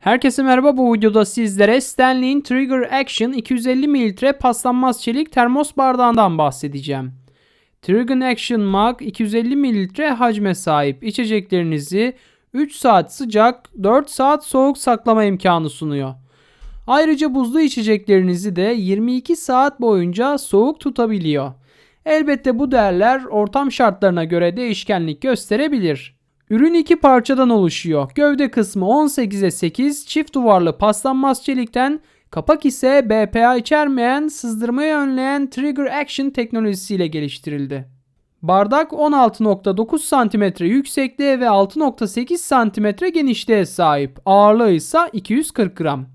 Herkese merhaba bu videoda sizlere Stanley'in Trigger Action 250 mililitre paslanmaz çelik termos bardağından bahsedeceğim. Trigger Action Mug 250 mililitre hacme sahip içeceklerinizi 3 saat sıcak 4 saat soğuk saklama imkanı sunuyor. Ayrıca buzlu içeceklerinizi de 22 saat boyunca soğuk tutabiliyor. Elbette bu değerler ortam şartlarına göre değişkenlik gösterebilir. Ürün iki parçadan oluşuyor. Gövde kısmı 18'e 8 çift duvarlı paslanmaz çelikten, kapak ise BPA içermeyen sızdırmayı önleyen Trigger Action teknolojisiyle geliştirildi. Bardak 16.9 cm yüksekliğe ve 6.8 cm genişliğe sahip. Ağırlığı ise 240 gram.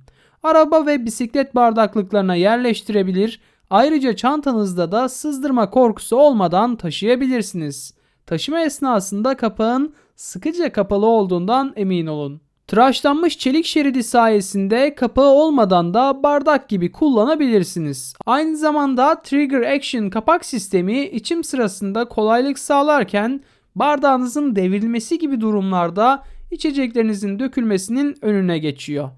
Araba ve bisiklet bardaklıklarına yerleştirebilir. Ayrıca çantanızda da sızdırma korkusu olmadan taşıyabilirsiniz. Taşıma esnasında kapağın sıkıca kapalı olduğundan emin olun. Tıraşlanmış çelik şeridi sayesinde kapağı olmadan da bardak gibi kullanabilirsiniz. Aynı zamanda Trigger Action kapak sistemi içim sırasında kolaylık sağlarken bardağınızın devrilmesi gibi durumlarda içeceklerinizin dökülmesinin önüne geçiyor.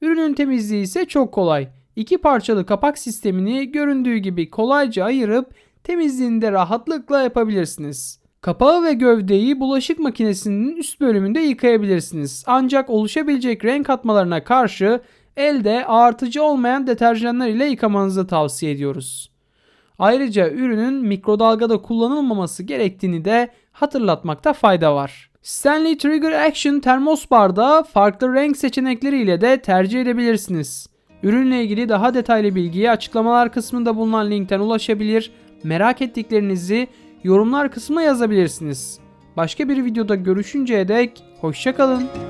Ürünün temizliği ise çok kolay. İki parçalı kapak sistemini göründüğü gibi kolayca ayırıp temizliğini de rahatlıkla yapabilirsiniz. Kapağı ve gövdeyi bulaşık makinesinin üst bölümünde yıkayabilirsiniz. Ancak oluşabilecek renk atmalarına karşı elde ağartıcı olmayan deterjanlar ile yıkamanızı tavsiye ediyoruz. Ayrıca ürünün mikrodalgada kullanılmaması gerektiğini de hatırlatmakta fayda var. Stanley Trigger Action termos bardağı farklı renk seçenekleriyle de tercih edebilirsiniz. Ürünle ilgili daha detaylı bilgiye açıklamalar kısmında bulunan linkten ulaşabilir, merak ettiklerinizi yorumlar kısmına yazabilirsiniz. Başka bir videoda görüşünceye dek hoşçakalın.